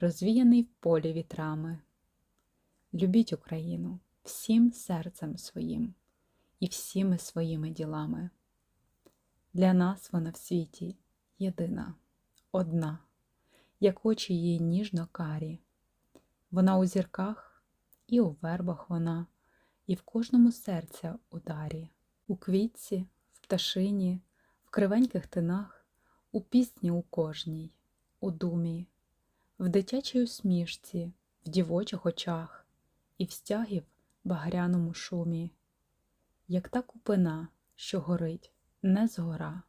розвіяний в полі вітрами. Любіть Україну всім серцем своїм і всіми своїми ділами. Для нас вона в світі єдина, одна, як очі її ніжно карі. Вона у зірках і у вербах вона, і в кожному серця ударі, у квітці, в пташині, в кривеньких тинах, у пісні у кожній, у думі, в дитячій усмішці, в дівочих очах і в стягів багряному шумі, як та купина, що горить не згора,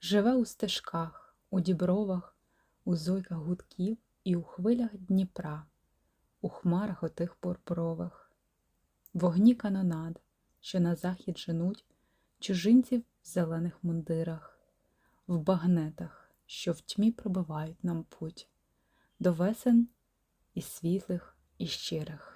живе у стежках, у дібровах, у зойках гудків і у хвилях Дніпра, у хмарах отих пурпурових, вогні канонад, що на захід женуть чужинців в зелених мундирах, в багнетах, що в тьмі пробивають нам путь до весен і світлих, і щирих.